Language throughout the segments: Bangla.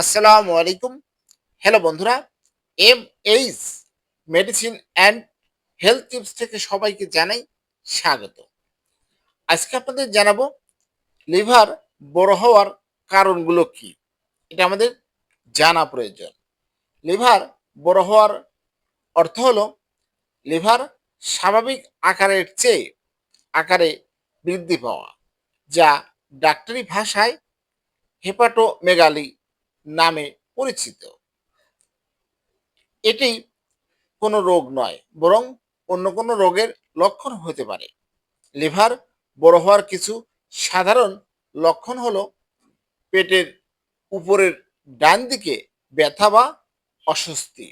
আসসালামু আলাইকুম। হ্যালো বন্ধুরা M H medicine and health tips থেকে সবাইকে জানাই স্বাগত। আজকে আপনাদের জানাব লিভার বড় হওয়ার কারণগুলো কি? এটা আমাদের জানা প্রয়োজন। লিভার বড় হওয়ার অর্থ হলো লিভার স্বাভাবিক আকারের চেয়ে আকারে বৃদ্ধি পাওয়া, যা ডাক্তারি ভাষায় হেপাটোমেগালি নামে পরিচিত। এটি কোনো রোগ নয়, বরং অন্য কোনো রোগের লক্ষণ হতে পারে। লিভার বড় হওয়ার কিছু সাধারণ লক্ষণ হলো পেটের উপরের ডান দিকে ব্যথা বা অস্বস্তি,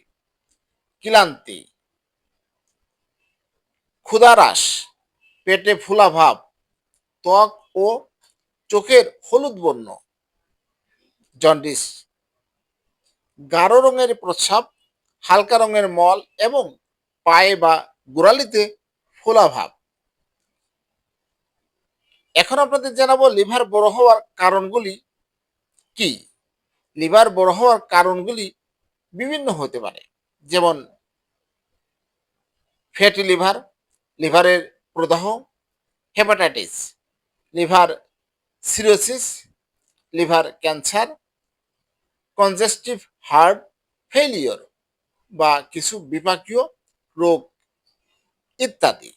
ক্লান্তি ক্ষুধারাস পেটে ফুলা ভাব ত্বক ও চোখের হলুদ বর্ণ। জন্ডিস। গাঢ় রঙের প্রস্রাব, হালকা রঙের মল এবং পায়ে বা গোড়ালিতে ফোলা ভাব। এখন আপনাদের জানাব লিভার বড় হওয়ার কারণগুলি কি? লিভার বড় হওয়ার কারণগুলি বিভিন্ন হতে পারে, যেমন ফ্যাটি লিভার, লিভারের প্রদাহ, hepatitis, liver cirrhosis, liver cancer congestive heart failure বা কিছু বিপাকীয় রোগ ইত্যাদি।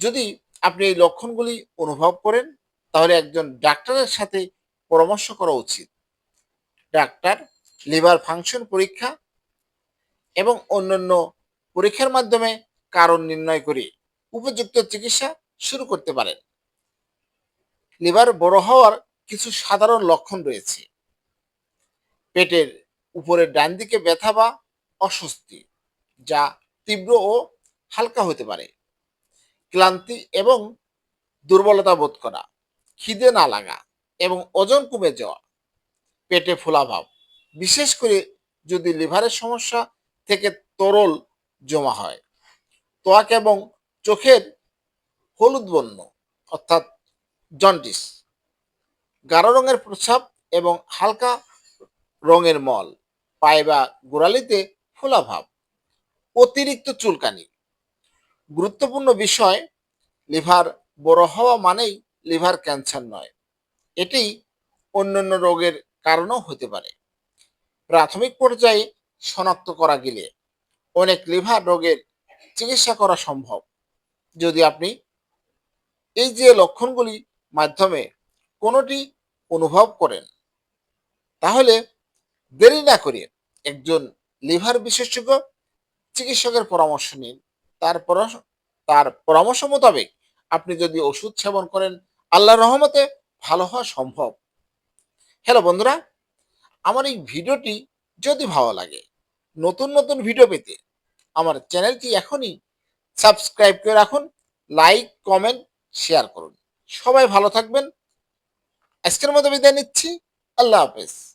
যদি আপনি এই লক্ষণগুলি অনুভব করেন, তাহলে একজন ডাক্তারের সাথে পরামর্শ করা উচিত। ডাক্তার, লিভার ফাংশন পরীক্ষা এবং অন্যান্য পরীক্ষার মাধ্যমে কারণ নির্ণয় করে উপযুক্ত চিকিৎসা শুরু করতে পারেন। লিভার বড় হওয়ার কিছু সাধারণ লক্ষণ রয়েছে। পেটের উপরের ডান দিকে ব্যথা বা অস্বস্তি, যা তীব্র ও হালকা হতে পারে। ক্লান্তি এবং দুর্বলতা বোধ করা, খিদে না লাগা এবং ওজন কমে যাওয়া, পেটে ফোলাভাব বিশেষ করে যদি লিভারের সমস্যা থেকে তরল জমা হয়। ত্বক এবং চোখের হলুদ বর্ণ, অর্থাৎ জন্ডিস। গাঢ় রঙের প্রস্রাব এবং হালকা রঙের মল পায়ে বা গোড়ালিতে ফোলাভাব অতিরিক্ত চুলকানি। গুরুত্বপূর্ণ বিষয়, লিভার বড় হওয়া মানেই লিভার ক্যান্সার নয়। এটি অন্যান্য রোগের কারণও হতে পারে। প্রাথমিক পর্যায়ে শনাক্ত করা গেলে অনেক লিভার রোগের চিকিৎসা করা সম্ভব। যদি আপনি এই যে লক্ষণগুলি মাধ্যমে কোনোটি অনুভব করেন, তাহলে দেরি না করে একজন লিভার বিশেষজ্ঞ চিকিৎসকের পরামর্শ নিন। তার তার পরামর্শ মোতাবেক আপনি যদি ওষুধ সেবন করেন আল্লাহ রহমতে ভালো হওয়া সম্ভব। হ্যালো বন্ধুরা, আমার এই ভিডিওটি যদি ভালো লাগে, নতুন নতুন ভিডিও পেতে আমার চ্যানেলটি এখনই সাবস্ক্রাইব করে রাখুন, লাইক, কমেন্ট, শেয়ার করুন। সবাই ভালো থাকবেন। আজকের মতো বিদায় নিচ্ছি। আল্লাহ হাফেজ।